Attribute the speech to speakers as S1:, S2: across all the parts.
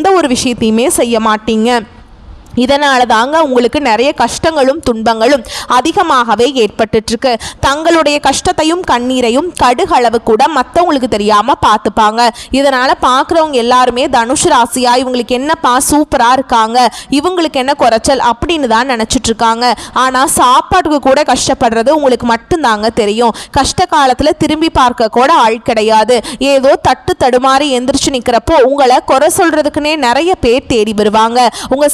S1: எந்த ஒரு விஷயத்தையுமே செய்ய மாட்டீங்க. இதனால தாங்க உங்களுக்கு நிறைய கஷ்டங்களும் துன்பங்களும் அதிகமாகவே ஏற்பட்டுட்ருக்கு. தங்களுடைய கஷ்டத்தையும் கண்ணீரையும் கடுகளவு கூட மற்றவங்களுக்கு தெரியாம பார்த்துப்பாங்க. இதனால பார்க்குறவங்க எல்லாருமே தனுஷ் ராசியா இவங்களுக்கு என்னப்பா சூப்பரா இருக்காங்க இவங்களுக்கு என்ன குறைச்சல் அப்படின்னு தான் நினைச்சிட்டு இருக்காங்க ஆனா சாப்பாட்டுக்கு கூட கஷ்டப்படுறது உங்களுக்கு மட்டும்தாங்க தெரியும். கஷ்ட காலத்துல திரும்பி பார்க்க கூட ஆள் கிடையாது. ஏதோ தட்டு தடுமாறி எந்திரிச்சு நிக்கிறப்போ உங்களை குறை சொல்றதுக்குன்னே நிறைய பேர் தேடி வருவாங்க. உங்க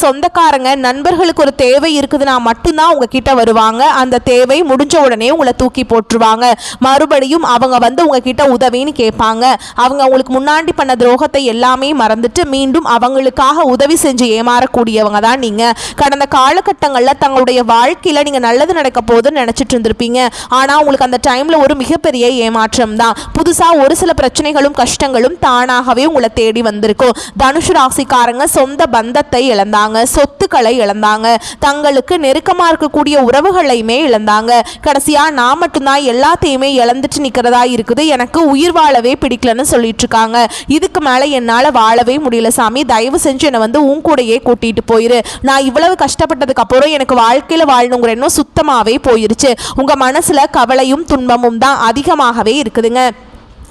S1: பாருங்க நண்பர்களுக்கு ஒரு தேவை இருக்குதுன்னா மட்டும்தான் உங்ககிட்ட வருவாங்க. அந்த தேவை முடிஞ்ச உடனே உங்களை தூக்கி போட்டுருவாங்க. மறுபடியும் அவங்க வந்து உங்ககிட்ட உதவின்னு கேட்பாங்க. அவங்க உங்களுக்கு முன்னாடி பண்ண துரோகத்தை எல்லாமே மறந்துட்டு மீண்டும் அவங்களுக்காக உதவி செஞ்சு ஏமாறக்கூடியவங்க தான் நீங்க. கடந்த காலகட்டங்களில் தங்களுடைய வாழ்க்கையில நீங்க நல்லது நடக்க போகுதுன்னு நினைச்சிட்டு இருந்திருப்பீங்க. ஆனா உங்களுக்கு அந்த டைம்ல ஒரு மிகப்பெரிய ஏமாற்றம் தான். புதுசா ஒரு சில பிரச்சனைகளும் கஷ்டங்களும் தானாகவே உங்களை தேடி வந்திருக்கும். தனுஷு ராசிக்காரங்க சொந்த பந்தத்தை இழந்தாங்க. சொத்து சொத்துக்களை இழந்தாங்க. தங்களுக்கு நெருக்கமா இருக்கக்கூடிய உறவுகளையுமே இழந்தாங்க. கடைசியா நான் மட்டும்தான் எல்லாத்தையுமே இழந்துட்டு நிக்கிறதா இருக்குது. எனக்கு உயிர் வாழவே பிடிக்கலன்னு சொல்லிட்டு இருக்காங்க. இதுக்கு மேல என்னால வாழவே முடியல சாமி. தயவு செஞ்சு என்னை வந்து உன் கூடயே கூட்டிட்டு போயிரு. நான் இவ்வளவு கஷ்டப்பட்டதுக்கு அப்புறம் எனக்கு வாழ்க்கையில வாழணுங்கிற எண்ணம் சுத்தமாவே போயிருச்சு. உங்க மனசுல கவலையும் துன்பமும் தான் அதிகமாகவே இருக்குதுங்க.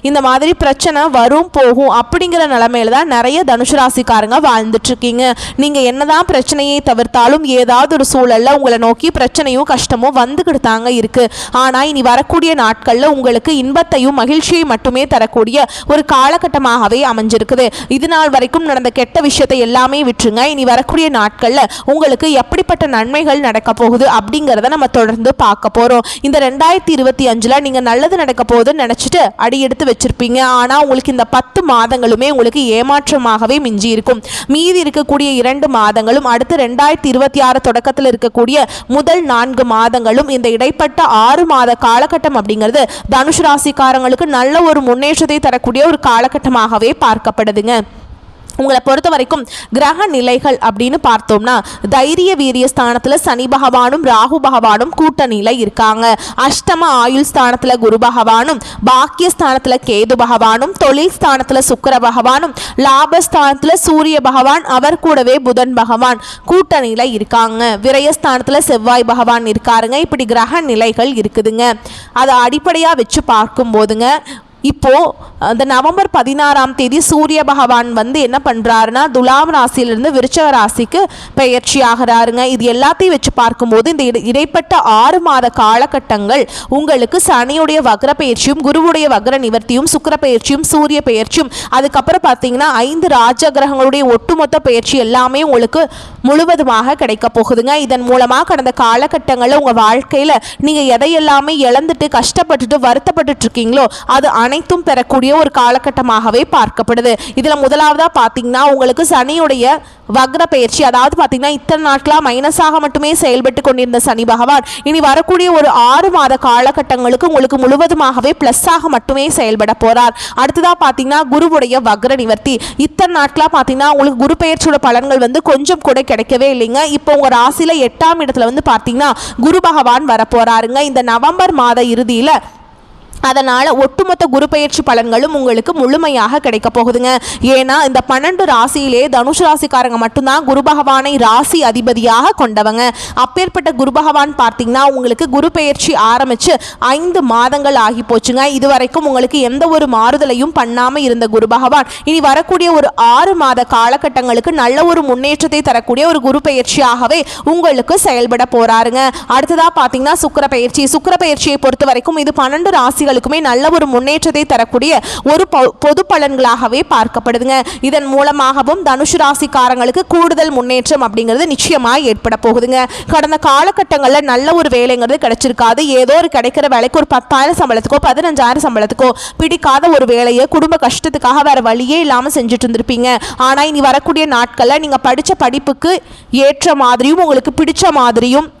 S1: இந்த மாதிரி பிரச்சனை வரும் போகும் அப்படிங்கிற நிலமையில தான் நிறைய தனுசு ராசிக்காரங்க வாழ்ந்துட்டு இருக்கீங்க என்னதான் பிரச்சனையை தவிர்த்தாலும் ஏதாவது ஒரு சூழல்ல உங்களை நோக்கி பிரச்சனையும் கஷ்டமும் வந்துக்கிட்டு தாங்க இருக்கு. ஆனால் இனி வரக்கூடிய நாட்களில் உங்களுக்கு இன்பத்தையும் மகிழ்ச்சியை மட்டுமே தரக்கூடிய ஒரு காலகட்டமாகவே அமைஞ்சிருக்குது. இது நாள் வரைக்கும் நடந்த கெட்ட விஷயத்தை எல்லாமே விட்டுருங்க. இனி வரக்கூடிய நாட்களில் உங்களுக்கு எப்படிப்பட்ட நன்மைகள் நடக்க போகுது அப்படிங்கிறத நம்ம தொடர்ந்து பார்க்க போகிறோம் இந்த ரெண்டாயிரத்தி இருபத்தி அஞ்சில் நீங்கள் நல்லது நடக்க போகுதுன்னு நினச்சிட்டு அடி எடுத்து வச்சிருப்பீங்க. ஆனா உங்களுக்கு இந்த பத்து மாதங்களுமே உங்களுக்கு ஏமாற்றமாகவே மிஞ்சி இருக்கும் மீதி இருக்கக்கூடிய இரண்டு மாதங்களும் அடுத்து ரெண்டாயிரத்தி இருபத்தி ஆறு தொடக்கத்தில் இருக்கக்கூடிய முதல் நான்கு மாதங்களும் இந்த இடைப்பட்ட ஆறு மாத காலகட்டம் அப்படிங்கிறது தனுஷ் ராசிக்காரங்களுக்கு நல்ல ஒரு முன்னேற்றத்தை தரக்கூடிய ஒரு காலகட்டமாகவே பார்க்கப்படுதுங்க. உங்களை பொறுத்த வரைக்கும் கிரக நிலைகள் அப்படின்னு பார்த்தோம்னா தைரிய வீரிய ஸ்தானத்தில் சனி பகவானும் ராகு பகவானும் கூட்டணியில் இருக்காங்க. அஷ்டம ஆயுள் ஸ்தானத்தில் குரு பகவானும் பாக்கிய ஸ்தானத்தில் கேது பகவானும் தொழில் ஸ்தானத்தில் சுக்கிர பகவானும் லாபஸ்தானத்தில் சூரிய பகவான் அவர் கூடவே புதன் பகவான் கூட்டணியில் இருக்காங்க. விரயஸ்தானத்தில் செவ்வாய் பகவான் இருக்காருங்க. இப்படி கிரக நிலைகள் இருக்குதுங்க. அதை அடிப்படையாக வச்சு பார்க்கும்போதுங்க இப்போது அந்த நவம்பர் பதினாறாம் தேதி சூரிய பகவான் வந்து என்ன பண்ணுறாருன்னா துலாம் ராசியிலிருந்து விருச்சக ராசிக்கு பெயர்ச்சி ஆகிறாருங்க இது எல்லாத்தையும் வச்சு பார்க்கும்போது இந்த இடை- இடைப்பட்ட ஆறு மாத காலகட்டங்கள் உங்களுக்கு சனியுடைய வக்ர பயிற்சியும் குருவுடைய வக்ர நிவர்த்தியும் சுக்கர பயிற்சியும் சூரிய பயிற்சியும் அதுக்கப்புறம் பார்த்தீங்கன்னா ஐந்து ராஜ கிரகங்களுடைய ஒட்டுமொத்த பயிற்சி எல்லாமே உங்களுக்கு முழுவதுமாக கிடைக்க போகுதுங்க. இதன் மூலமாக கடந்த காலகட்டங்களில் உங்கள் வாழ்க்கையில் நீங்கள் எதையெல்லாமே இழந்துட்டு கஷ்டப்பட்டுட்டு வருத்தப்பட்டுட்டு இருக்கீங்களோ அது அனைத்தும் பெறக்கூடிய ஒரு காலகட்டமாகவே பார்க்கப்படுது. இதில் முதலாவதாக பார்த்தீங்கன்னா உங்களுக்கு சனியுடைய வக்ர பயிற்சி அதாவது பார்த்தீங்கன்னா இத்தனை நாட்களாக மைனஸாக மட்டுமே செயல்பட்டு கொண்டிருந்த சனி பகவான். இனி வரக்கூடிய ஒரு ஆறு மாத காலகட்டங்களுக்கு உங்களுக்கு முழுவதுமாகவே ப்ளஸ்ஸாக மட்டுமே செயல்பட போகிறார் அடுத்ததாக பார்த்தீங்கன்னா குருவுடைய வக்ர நிவர்த்தி. இத்தனை நாட்களாக பார்த்தீங்கன்னா உங்களுக்கு குரு பெயர்ச்சியோட பலன்கள் வந்து கொஞ்சம் கூட கிடைக்கவே இல்லைங்க. இப்போ உங்கள் ராசியில் எட்டாம் இடத்துல வந்து பார்த்தீங்கன்னா குரு பகவான் வரப்போகிறாருங்க இந்த நவம்பர் மாத இறுதியில் அதனால் ஒட்டுமொத்த குரு பயிற்சி பலன்களும் உங்களுக்கு முழுமையாக கிடைக்க போகுதுங்க. ஏன்னா இந்த பன்னெண்டு ராசியிலே தனுஷ் ராசிக்காரங்க மட்டும்தான் குரு பகவானை ராசி அதிபதியாக கொண்டவங்க. அப்பேற்பட்ட குரு பகவான் பார்த்தீங்கன்னா உங்களுக்கு குரு பயிற்சி ஆரம்பித்து ஐந்து மாதங்கள் ஆகி போச்சுங்க. இது வரைக்கும் உங்களுக்கு எந்த ஒரு மாறுதலையும் பண்ணாமல் இருந்த குரு பகவான் இனி வரக்கூடிய ஒரு ஆறு மாத காலகட்டங்களுக்கு நல்ல ஒரு முன்னேற்றத்தை தரக்கூடிய ஒரு குரு பயிற்சியாகவே உங்களுக்கு செயல்பட போறாருங்க. அடுத்ததா பார்த்தீங்கன்னா சுக்கர பயிற்சி. சுக்கிர பயிற்சியை பொறுத்த வரைக்கும் இது பன்னெண்டு ராசிகள் மாணவர்களுக்குமே நல்ல ஒரு முன்னேற்றத்தை தரக்கூடிய ஒரு பொ- பொது பலன்களாகவே பார்க்கப்படுதுங்க. இதன் மூலமாகவும் தனுஷு ராசிக்காரங்களுக்கு கூடுதல் முன்னேற்றம் அப்படிங்கிறது நிச்சயமா ஏற்பட போகுதுங்க. கடந்த காலகட்டங்களில் நல்ல ஒரு வேலைங்கிறது கிடைச்சிருக்காது. ஏதோ ஒரு கிடைக்கிற வேலைக்கு ஒரு பத்தாயிரம் சம்பளத்துக்கோ பதினஞ்சாயிரம் சம்பளத்துக்கோ பிடிக்காத ஒரு வேலையை குடும்ப கஷ்டத்துக்காக வேற வழியே இல்லாமல் செஞ்சுட்டு இருந்திருப்பீங்க. ஆனால் இனி வரக்கூடிய நாட்களில் நீங்கள் படித்த படிப்புக்கு ஏற்ற மாதிரியும் உங்களுக்கு பிடிச்ச மாதிரியும்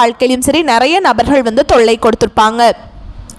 S1: வாழ்க்கையிலும் சரி நிறைய நபர்கள் வந்து தொல்லை கொடுத்துருப்பாங்க.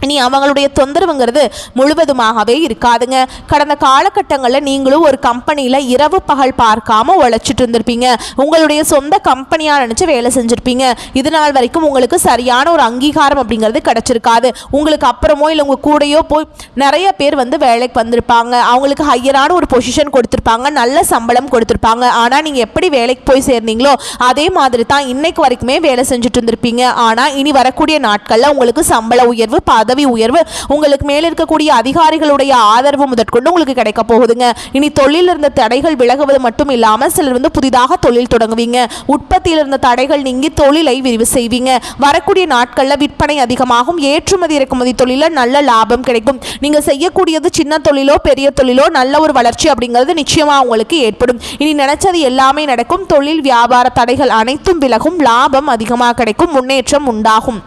S1: இனி அவங்களுடைய தொந்தரவுங்கிறது முழுவதுமாகவே இருக்காதுங்க. கடந்த காலகட்டங்களில் நீங்களும் ஒரு கம்பெனியில் இரவு பகல் பார்க்காம உழைச்சிட்டு இருந்திருப்பீங்க. உங்களுடைய சொந்த கம்பெனியாக நினச்சி வேலை செஞ்சுருப்பீங்க. இது நாள் வரைக்கும் உங்களுக்கு சரியான ஒரு அங்கீகாரம் அப்படிங்கிறது கிடச்சிருக்காது. உங்களுக்கு அப்புறமோ இல்லை உங்கள் கூடயோ போய் நிறைய பேர் வந்து வேலைக்கு வந்திருப்பாங்க. அவங்களுக்கு ஹையரான ஒரு பொசிஷன் கொடுத்துருப்பாங்க. நல்ல சம்பளம் கொடுத்துருப்பாங்க. ஆனால் நீங்கள் எப்படி வேலைக்கு போய் சேர்ந்தீங்களோ அதே மாதிரி தான் இன்னைக்கு வரைக்குமே வேலை செஞ்சுட்டு இருந்திருப்பீங்க. ஆனால் இனி வரக்கூடிய நாட்களில் உங்களுக்கு சம்பள உயர்வு பதவி உயர்வு உங்களுக்கு மேல் இருக்கக்கூடிய அதிகாரிகளுடைய ஆதரவு முதற்கொண்டு உங்களுக்கு கிடைக்க போகுதுங்க. இனி தொழிலில் இருந்த தடைகள் விலகுவது மட்டும் இல்லாமல் சிலர் வந்து புதிதாக தொழில் தொடங்குவீங்க. உற்பத்தியில் இருந்த தடைகள் நீங்கி தொழிலை விரிவு செய்வீங்க. வரக்கூடிய நாட்களில் விற்பனை அதிகமாகும். ஏற்றுமதி இறக்குமதி தொழிலில் நல்ல லாபம் கிடைக்கும். நீங்கள் செய்யக்கூடியது சின்ன தொழிலோ பெரிய தொழிலோ நல்ல ஒரு வளர்ச்சி அப்படிங்கிறது நிச்சயமாக உங்களுக்கு ஏற்படும். இனி நினைச்சது எல்லாமே நடக்கும். தொழில் வியாபார தடைகள் அனைத்தும் விலகும். லாபம் அதிகமாக கிடைக்கும். முன்னேற்றம் உண்டாகும்.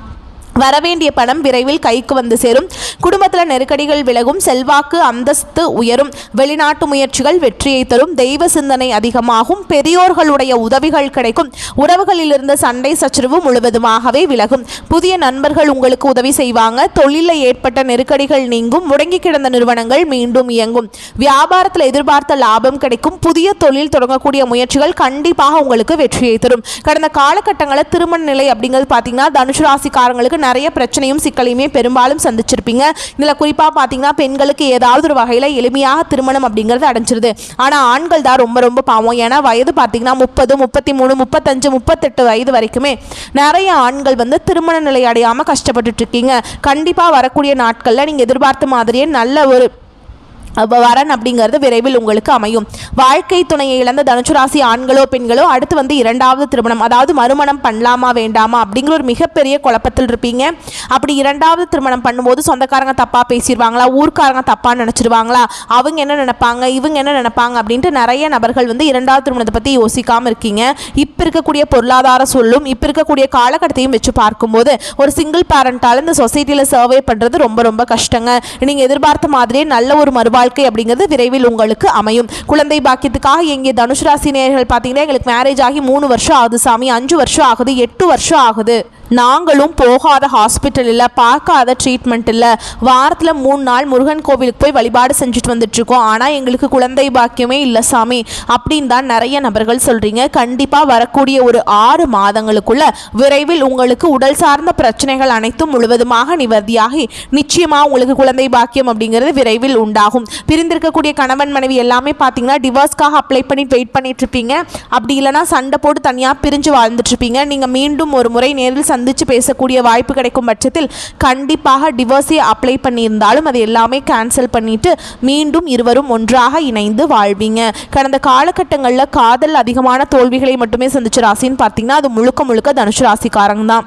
S1: வரவேண்டிய பணம் விரைவில் கைக்கு வந்து சேரும். குடும்பத்தில் நெருக்கடிகள் விலகும் செல்வாக்கு அந்தஸ்து உயரும். வெளிநாட்டு முயற்சிகள் வெற்றியை தரும். தெய்வ சிந்தனை அதிகமாகும். பெரியோர்களுடைய உதவிகள் கிடைக்கும். உறவுகளிலிருந்து சண்டை சச்சரவு முழுவதுமாகவே விலகும். புதிய நண்பர்கள் உங்களுக்கு உதவி செய்வாங்க. தொழிலில் ஏற்பட்ட நெருக்கடிகள் நீங்கும். முடங்கி கிடந்த நிறுவனங்கள் மீண்டும் இயங்கும். வியாபாரத்தில் எதிர்பார்த்த லாபம் கிடைக்கும். புதிய தொழில் தொடங்கக்கூடிய முயற்சிகள் கண்டிப்பாக உங்களுக்கு வெற்றியை தரும். கடந்த காலகட்டங்களில் திருமண நிலை அப்படிங்கிறது பார்த்தீங்கன்னா தனுசு ராசிக்காரங்களுக்கு நிறைய பிரச்சனையும் சிக்கலையுமே பெரும்பாலும் சந்திச்சிருப்பீங்க. இதில் குறிப்பாக பார்த்தீங்கன்னா பெண்களுக்கு ஏதாவது ஒரு வகையில் எளிமையாக திருமணம் அப்படிங்கிறது அடைஞ்சிருது. ஆனால் ஆண்கள் தான் ரொம்ப ரொம்ப பாவம். ஏன்னா வயது பார்த்தீங்கன்னா முப்பது முப்பத்தி மூணு முப்பத்தஞ்சு முப்பத்தெட்டு வயது வரைக்குமே நிறைய ஆண்கள் வந்து திருமண நிலை அடையாமல் கஷ்டப்பட்டுட்டு இருக்கீங்க. கண்டிப்பாக வரக்கூடிய நாட்களில் நீங்கள் எதிர்பார்த்த மாதிரியே நல்ல ஒரு வரன் அப்படிங்கிறது விரைவில் உங்களுக்கு அமையும். வாழ்க்கை துணையை இழந்த தனுசு ராசி ஆண்களோ பெண்களோ அடுத்து வந்து இரண்டாவது திருமணம் அதாவது மறுமணம் பண்ணலாமா வேண்டாமா அப்படிங்கிற ஒரு மிகப்பெரிய குழப்பத்தில் இருப்பீங்க. அப்படி இரண்டாவது திருமணம் பண்ணும்போது சொந்தக்காரங்க தப்பாக பேசிடுவாங்களா ஊர்க்காரங்க தப்பாக நினச்சிருவாங்களா அவங்க என்ன நினைப்பாங்க இவங்க என்ன நினைப்பாங்க அப்படின்ட்டு நிறைய நபர்கள் வந்து இரண்டாவது திருமணத்தை பற்றி யோசிக்காமல் இருக்கீங்க. இப்போ இருக்கக்கூடிய பொருளாதார சொல்லும் இப்போ இருக்கக்கூடிய காலகட்டத்தையும் வச்சு பார்க்கும்போது ஒரு சிங்கிள் பேரண்டால் இந்த சொசைட்டியில் சர்வே பண்ணுறது ரொம்ப ரொம்ப கஷ்டங்க. நீங்கள் எதிர்பார்த்த மாதிரியே நல்ல ஒரு வாழ்க்கை அப்படிங்கிறது விரைவில் உங்களுக்கு அமையும். குழந்தை பாக்கியத்துக்காக எங்கே தனுஷ் ராசி நேர்கள் பார்த்தீங்கன்னா எங்களுக்கு மேரேஜ் ஆகி மூணு வருஷம் ஆகுது சாமி. அஞ்சு வருஷம் ஆகுது எட்டு வருஷம் ஆகுது. நாங்களும் போகாத ஹாஸ்பிட்டல் இல்லை பார்க்காத ட்ரீட்மெண்ட் இல்லை. வாரத்தில் மூணு நாள் முருகன் கோவிலுக்கு போய் வழிபாடு செஞ்சுட்டு வந்துட்டுருக்கோம். ஆனால் எங்களுக்கு குழந்தை பாக்கியமே இல்லை சாமி. அப்படின்னு தான் நிறைய நபர்கள் சொல்கிறீங்க கண்டிப்பாக வரக்கூடிய ஒரு ஆறு மாதங்களுக்குள்ள விரைவில் உங்களுக்கு உடல் சார்ந்த பிரச்சனைகள் அனைத்தும் முழுவதுமாக நிவர்த்தியாகி நிச்சயமாக உங்களுக்கு குழந்தை பாக்கியம் அப்படிங்கிறது விரைவில் உண்டாகும். பிரிந்திருக்கக்கூடிய கணவன் மனைவி எல்லாமே பார்த்தீங்கன்னா டிவோர்ஸ்க்காக அப்ளை பண்ணி வெயிட் பண்ணிட்டு இருப்பீங்க. அப்படி இல்லைனா சண்டை போட்டு தனியாக பிரிஞ்சு வாழ்ந்துட்டு இருப்பீங்க. நீங்கள் மீண்டும் ஒரு முறை நேரில் சந்தித்து பேசக்கூடிய வாய்ப்பு கிடைக்கும் பட்சத்தில் கண்டிப்பாக டிவோர்ஸை அப்ளை பண்ணியிருந்தாலும் அது எல்லாமே கேன்சல் பண்ணிட்டு மீண்டும் இருவரும் ஒன்றாக இணைந்து வாழ்வீங்க. கடந்த காலகட்டங்களில் காதல் அதிகமான தோல்விகளை மட்டுமே சந்திச்ச ராசின்னு பார்த்தீங்கன்னா அது முழுக்க முழுக்க தனுஷ் ராசிக்காரங்க தான்.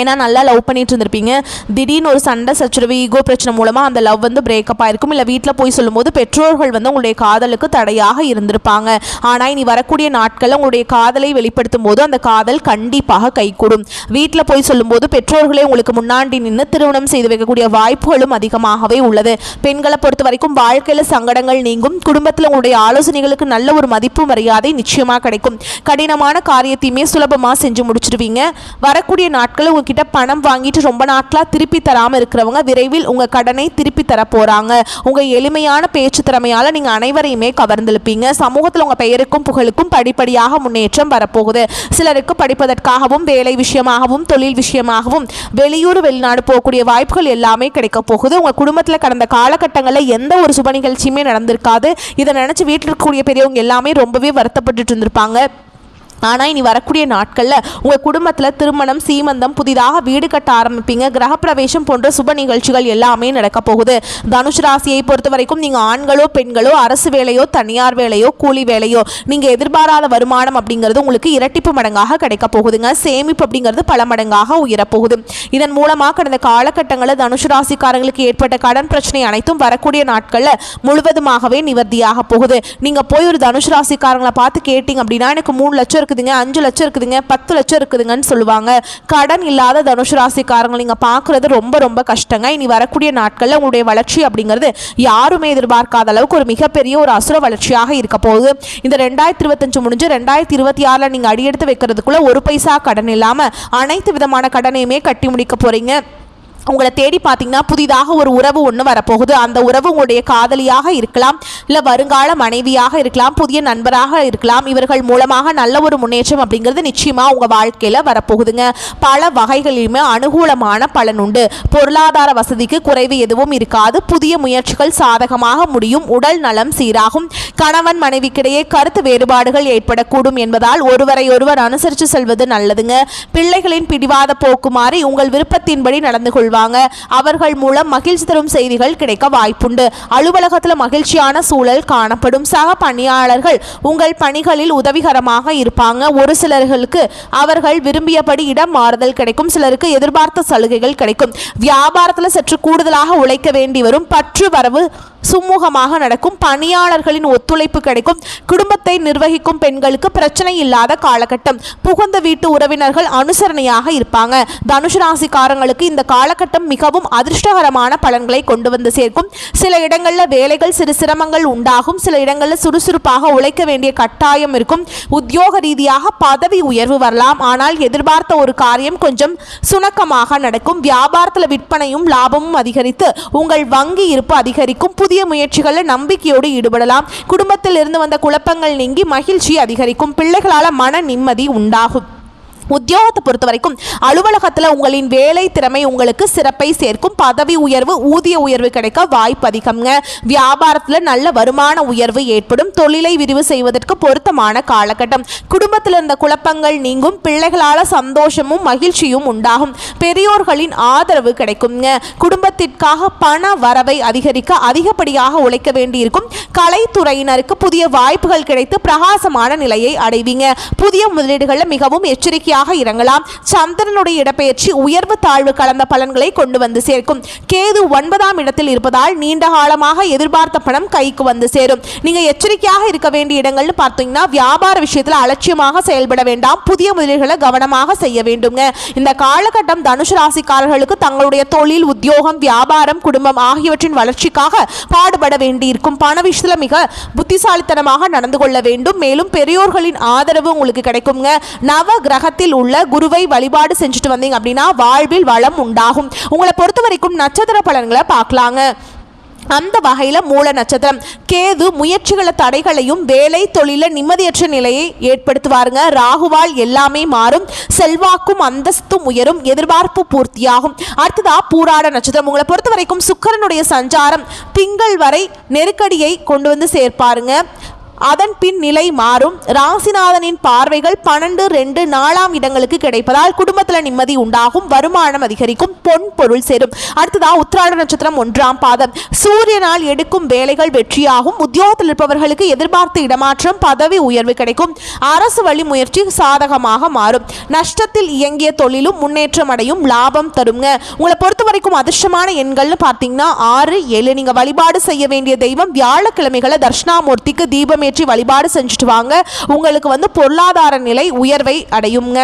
S1: ஏன்னா நல்லா லவ் பண்ணிட்டு இருந்திருப்பீங்க. திடீர்னு ஒரு சண்டை சச்சரவு ஈகோ பிரச்சனை மூலமாக அந்த லவ் வந்து பிரேக்கப் ஆயிருக்கும். இல்லை வீட்டில் போய் சொல்லும்போது பெற்றோர்கள் வந்து உங்களுடைய காதலுக்கு தடையாக இருந்திருப்பாங்க. ஆனால் இனி வரக்கூடிய நாட்களில் உங்களுடைய காதலை வெளிப்படுத்தும் போது அந்த காதல் கண்டிப்பாக கைகூடும். வீட்டில் போய் சொல்லும்போது பெற்றோர்களே உங்களுக்கு முன்னாடி நின்று திருமணம் செய்து வைக்கக்கூடிய வாய்ப்புகளும் அதிகமாகவே உள்ளது. பெண்களை பொறுத்த வரைக்கும் வாழ்க்கையில் சங்கடங்கள் நீங்கும். குடும்பத்தில் உங்களுடைய ஆலோசனைகளுக்கு நல்ல ஒரு மதிப்பு மரியாதை நிச்சயமாக கிடைக்கும். கடினமான காரியத்தையுமே சுலபமாக செஞ்சு முடிச்சிருவீங்க. வரக்கூடிய நாட்களில் உங்ககிட்ட பணம் வாங்கிட்டு ரொம்ப நாட்களாக திருப்பி தராமல் இருக்கிறவங்க விரைவில் உங்கள் கடனை திருப்பி தர போகிறாங்க உங்கள் எளிமையான பேச்சு திறமையால் நீங்கள் அனைவரையுமே கவர்ந்திருப்பீங்க சமூகத்தில் உங்கள் பெயருக்கும் புகழுக்கும் படிப்படியாக முன்னேற்றம் வரப்போகுது. சிலருக்கு படிப்பதற்காகவும் வேலை விஷயமாகவும் தொழில் விஷயமாகவும் வெளியூர் வெளிநாடு போகக்கூடிய வாய்ப்புகள் எல்லாமே கிடைக்க போகுது. உங்கள் குடும்பத்தில் கடந்த காலகட்டங்களில் எந்த ஒரு சுப நிகழ்ச்சியுமே நடந்திருக்காது. இதை நினச்சி வீட்டில் இருக்கக்கூடிய பெரியவங்க எல்லாமே ரொம்பவே வருத்தப்பட்டுட்டு இருந்திருப்பாங்க. ஆனால் இனி வரக்கூடிய நாட்களில் உங்கள் குடும்பத்தில் திருமணம் சீமந்தம் புதிதாக வீடு கட்ட ஆரம்பிப்பீங்க. கிரகப்பிரவேசம் போன்ற சுப நிகழ்ச்சிகள் எல்லாமே நடக்க போகுது. தனுஷ் ராசியை பொறுத்த வரைக்கும் நீங்கள் ஆண்களோ பெண்களோ அரசு வேலையோ தனியார் வேலையோ கூலி வேலையோ நீங்கள் எதிர்பாராத வருமானம் அப்படிங்கிறது உங்களுக்கு இரட்டிப்பு மடங்காக கிடைக்க போகுதுங்க. சேமிப்பு அப்படிங்கிறது பல மடங்காக உயரப்போகுது இதன் மூலமாக கடந்த காலகட்டங்களில் தனுஷ் ராசிக்காரங்களுக்கு ஏற்பட்ட கடன் பிரச்சனை அனைத்தும் வரக்கூடிய நாட்களில் முழுவதுமாகவே நிவர்த்தியாக போகுது. நீங்கள் போய் ஒரு தனுஷ் ராசிக்காரங்களை பார்த்து கேட்டிங்க அப்படின்னா எனக்கு மூணு லட்சம் இருக்குதுங்க அஞ்சு லட்சம் இருக்குதுங்க பத்து லட்சம் இருக்குதுங்கன்னு சொல்லுவாங்க. கடன் இல்லாத தனுஷ் ராசிக்காரங்க நீங்கள் பார்க்குறது ரொம்ப ரொம்ப கஷ்டங்க. இனி வரக்கூடிய நாட்களில் உங்களுடைய வளர்ச்சி அப்படிங்கிறது யாருமே எதிர்பார்க்காத அளவுக்கு ஒரு மிகப்பெரிய ஒரு அசுர வளர்ச்சியாக இருக்க போகுது. இந்த ரெண்டாயிரத்தி இருபத்தஞ்சு முடிஞ்சு ரெண்டாயிரத்தி இருபத்தி ஆறில் நீங்கள் அடியெடுத்து வைக்கிறதுக்குள்ளே ஒரு பைசா கடன் இல்லாமல் அனைத்து விதமான கடனையுமே கட்டி முடிக்க போகிறீங்க உங்களை தேடி பார்த்தீங்கன்னா புதிதாக ஒரு உறவு ஒன்று வரப்போகுது. அந்த உறவு உங்களுடைய காதலியாக இருக்கலாம் இல்லை வருங்கால மனைவியாக இருக்கலாம் புதிய நண்பராக இருக்கலாம் இவர்கள் மூலமாக நல்ல ஒரு முன்னேற்றம் அப்படிங்கிறது நிச்சயமாக உங்கள் வாழ்க்கையில் வரப்போகுதுங்க. பல வகைகளிலுமே அனுகூலமான பலன் உண்டு. பொருளாதார வசதிக்கு குறைவு எதுவும் இருக்காது. புதிய முயற்சிகள் சாதகமாக முடியும். உடல் நலம் சீராகும். கணவன் மனைவிக்கிடையே கருத்து வேறுபாடுகள் ஏற்படக்கூடும் என்பதால் ஒருவரை ஒருவர் அனுசரித்து செல்வது நல்லதுங்க. பிள்ளைகளின் பிடிவாத போக்கு மாறி உங்கள் விருப்பத்தின்படி நடந்து கொள்வாங்க அவர்கள் மூலம் மகிழ்ச்சி தரும் செய்திகள் கிடைக்க வாய்ப்புண்டு. அலுவலகத்தில் மகிழ்ச்சியான சூழல் காணப்படும். சக பணியாளர்கள் உங்கள் பணிகளில் உதவிகரமாக இருப்பாங்க. ஒரு சிலர்களுக்கு அவர்கள் விரும்பியபடி இடம் மாறுதல் கிடைக்கும். சிலருக்கு எதிர்பார்த்த சலுகைகள் கிடைக்கும். வியாபாரத்தில் சற்று கூடுதலாக உழைக்க வேண்டி வரும். பற்று வரவு சுமூகமாக நடக்கும். பணியாளர்களின் ஒத்துழைப்பு கிடைக்கும். குடும்பத்தை நிர்வகிக்கும் பெண்களுக்கு பிரச்சனை இல்லாத காலகட்டம். புகுந்த வீட்டு உறவினர்கள் அனுசரணையாக இருப்பாங்க. தனுஷ் ராசிக்காரங்களுக்கு இந்த காலகட்டம் மிகவும் அதிர்ஷ்டகரமான பலன்களை கொண்டு வந்து சேர்க்கும். சில இடங்களில் வேலைகள் சிறு சிரமங்கள் உண்டாகும். சில இடங்களில் சுறுசுறுப்பாக உழைக்க வேண்டிய கட்டாயம் இருக்கும். உத்தியோக ரீதியாக பதவி உயர்வு வரலாம். ஆனால் எதிர்பார்த்த ஒரு காரியம் கொஞ்சம் சுணக்கமாக நடக்கும். வியாபாரத்தில் விற்பனையும் லாபமும் அதிகரித்து உங்கள் வங்கி இருப்பு அதிகரிக்கும். புதிய முயற்சிகளில் நம்பிக்கையோடு ஈடுபடலாம். குடும்பத்தில் இருந்து வந்த குழப்பங்கள் நீங்கி மகிழ்ச்சி அதிகரிக்கும். பிள்ளைகளால் மன நிம்மதி உண்டாகும். உத்தியோகத்தை பொறுத்த வரைக்கும் அலுவலகத்தில் உங்களின் வேலை திறமை உங்களுக்கு சிறப்பை சேர்க்கும். பதவி உயர்வு ஊதிய உயர்வு கிடைக்க வாய்ப்பு அதிகம்ங்க. வியாபாரத்தில் நல்ல வருமான உயர்வு ஏற்படும். தொழிலை விரிவு செய்வதற்கு பொருத்தமான காலகட்டம். குடும்பத்தில் இருந்த குழப்பங்கள் நீங்கும். பிள்ளைகளால் சந்தோஷமும் மகிழ்ச்சியும் உண்டாகும். பெரியோர்களின் ஆதரவு கிடைக்குங்க குடும்பத்திற்காக பண வரவை அதிகரிக்க அதிகப்படியாக உழைக்க வேண்டியிருக்கும். கலைத்துறையினருக்கு புதிய வாய்ப்புகள் கிடைத்து பிரகாசமான நிலையை அடைவீங்க. புதிய முதலீடுகளில் மிகவும் எச்சரிக்கையாக ராசியாக இறங்கலாம். சந்திரனுடைய இடப்பெயர்ச்சி உயர்வு தாழ்வு கலந்த பலன்களை கொண்டு வந்து சேர்க்கும். கேது ஒன்பதாம் இடத்தில் இருப்பதால் நீண்ட காலமாக எதிர்பார்த்த பணம் கைக்கு வந்து சேரும். நீங்க எச்சரிக்கையாக இருக்க வேண்டிய இடங்கள்னு பார்த்தீங்கன்னா வியாபார விஷயத்தில் அலட்சியமாக செயல்பட வேண்டாம். புதிய முதலீடுகளை கவனமாக செய்ய வேண்டுங்க இந்த காலகட்டம் தனுஷ் ராசிக்காரர்களுக்கு தங்களுடைய தொழில் உத்தியோகம் வியாபாரம் குடும்பம் ஆகியவற்றின் வளர்ச்சிக்காக பாடுபட வேண்டியிருக்கும். பண விஷயத்தில் மிக புத்திசாலித்தனமாக நடந்து கொள்ள வேண்டும். மேலும் பெரியோர்களின் ஆதரவு உங்களுக்கு கிடைக்குங்க. நவ கிரகத்தில் கோயிலில் உள்ள குருவை வழிபாடு செஞ்சுட்டு வந்தீங்க அப்படின்னா வாழ்வில் வளம் உண்டாகும். உங்களை பொறுத்த வரைக்கும் நட்சத்திர பலன்களை பார்க்கலாங்க. அந்த வகையில் மூல நட்சத்திரம். கேது முயற்சிகள தடைகளையும் வேலை தொழில நிம்மதியற்ற நிலையை ஏற்படுத்துவாருங்க. ராகுவால் எல்லாமே மாறும். செல்வாக்கும் அந்தஸ்தும் உயரும். எதிர்பார்ப்பு பூர்த்தியாகும். அடுத்ததா பூராட நட்சத்திரம். உங்களை பொறுத்த வரைக்கும் சுக்கரனுடைய சஞ்சாரம் திங்கள் வரை நெருக்கடியை கொண்டு வந்து சேர்ப்பாருங்க. அதன் பின் நிலை மாறும். ராசிநாதனின் பார்வைகள் பன்னெண்டு ரெண்டு நாலாம் இடங்களுக்கு கிடைப்பதால் குடும்பத்தில் நிம்மதி உண்டாகும் வருமானம் அதிகரிக்கும் பொன் பொருள் சேரும். அடுத்ததா உத்திராட நட்சத்திரம் ஒன்றாம் பாதம். சூரியனால் எடுக்கும் வேலைகள் வெற்றியாகும். உத்தியோகத்தில் இருப்பவர்களுக்கு எதிர்பார்த்த இடமாற்றம் பதவி உயர்வு கிடைக்கும். அரசு வழி முயற்சி சாதகமாக மாறும். நஷ்டத்தில் இயங்கிய தொழிலும் முன்னேற்றம் அடையும் லாபம் தருங்க. உங்களை பொறுத்த வரைக்கும் அதிர்ஷ்டமான எண்கள்னு பார்த்தீங்கன்னா ஆறு ஏழு. நீங்கள் வழிபாடு செய்ய வேண்டிய தெய்வம் வியாழக்கிழமைகளை தர்ஷனாமூர்த்திக்கு ஏற்றி வழிபாடு செஞ்சுட்டு வாங்க. உங்களுக்கு வந்து பொருளாதார நிலை உயர்வை அடையுங்க.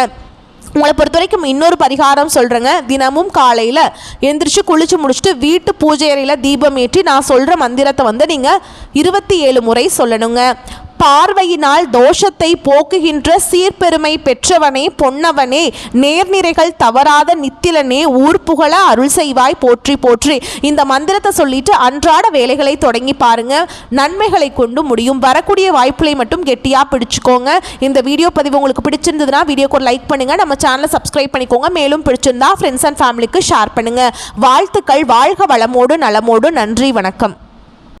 S1: உங்களை பொறுத்த வரைக்கும் இன்னொரு பரிகாரம் சொல்கிறேங்க தினமும் காலையில் எந்திரிச்சு குளிச்சு முடிச்சுட்டு வீட்டு பூஜை அறையில் தீபம் ஏற்றி நான் சொல்கிற மந்திரத்தை வந்து நீங்கள் இருபத்தி ஏழு முறை சொல்லணுங்க. பார்வையினால் தோஷத்தை போக்குகின்ற சீர்பெருமை பெற்றவனே பொன்னவனே நேர்நிறைகள் தவறாத நித்திலனே ஊர் புகழ அருள் செய்வாய் போற்றி போற்றி. இந்த மந்திரத்தை சொல்லிட்டு அன்றாட வேலைகளை தொடங்கி பாருங்க. நன்மைகளை கொண்டு முடியும். வரக்கூடிய வாய்ப்புகளை மட்டும் கெட்டியா பிடிச்சுக்கோங்க. இந்த வீடியோ பதிவு உங்களுக்கு பிடிச்சிருந்ததுன்னா வீடியோக்கு ஒரு லைக் பண்ணுங்க. நம்ம சேனலை சப்ஸ்கிரைப் பண்ணிக்கோங்க. மேலும் பிடிச்சிருந்தா ஃப்ரெண்ட்ஸ் அண்ட் ஃபேமிலிக்கு ஷேர் பண்ணுங்க. வாழ்த்துக்கள். வாழ்க வளமோடு நலமோடு. நன்றி. வணக்கம்.